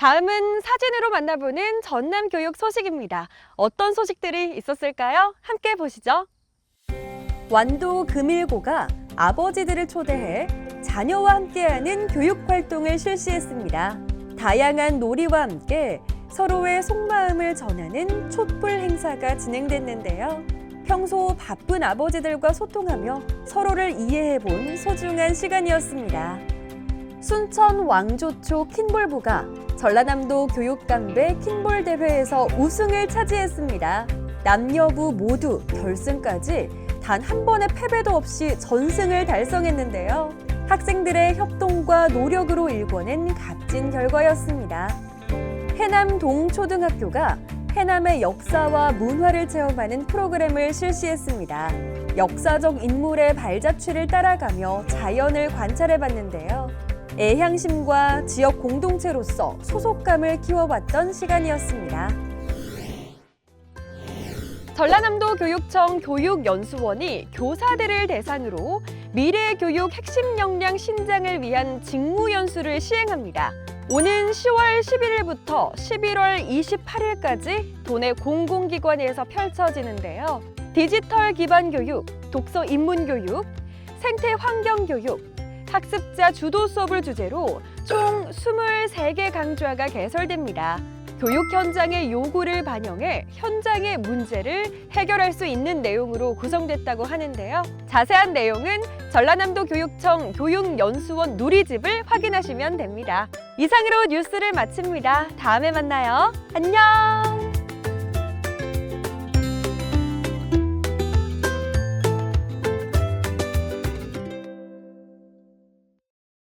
다음은 사진으로 만나보는 전남 교육 소식입니다. 어떤 소식들이 있었을까요? 함께 보시죠. 완도 금일고가 아버지들을 초대해 자녀와 함께하는 교육 활동을 실시했습니다. 다양한 놀이와 함께 서로의 속마음을 전하는 촛불 행사가 진행됐는데요. 평소 바쁜 아버지들과 소통하며 서로를 이해해 본 소중한 시간이었습니다. 순천 왕조초 킨볼부가 전라남도 교육감배 킨볼 대회에서 우승을 차지했습니다. 남녀부 모두 결승까지 단 한 번의 패배도 없이 전승을 달성했는데요. 학생들의 협동과 노력으로 일궈낸 값진 결과였습니다. 해남 동초등학교가 해남의 역사와 문화를 체험하는 프로그램을 실시했습니다. 역사적 인물의 발자취를 따라가며 자연을 관찰해 봤는데요. 애향심과 지역 공동체로서 소속감을 키워봤던 시간이었습니다. 전라남도 교육청 교육연수원이 교사들을 대상으로 미래 교육 핵심 역량 신장을 위한 직무 연수를 시행합니다. 오는 10월 11일부터 11월 28일까지 도내 공공기관에서 펼쳐지는데요. 디지털 기반 교육, 독서 입문 교육, 생태 환경 교육, 학습자 주도 수업을 주제로 총 23개 강좌가 개설됩니다. 교육 현장의 요구를 반영해 현장의 문제를 해결할 수 있는 내용으로 구성됐다고 하는데요. 자세한 내용은 전라남도 교육청 교육연수원 누리집을 확인하시면 됩니다. 이상으로 뉴스를 마칩니다. 다음에 만나요. 안녕!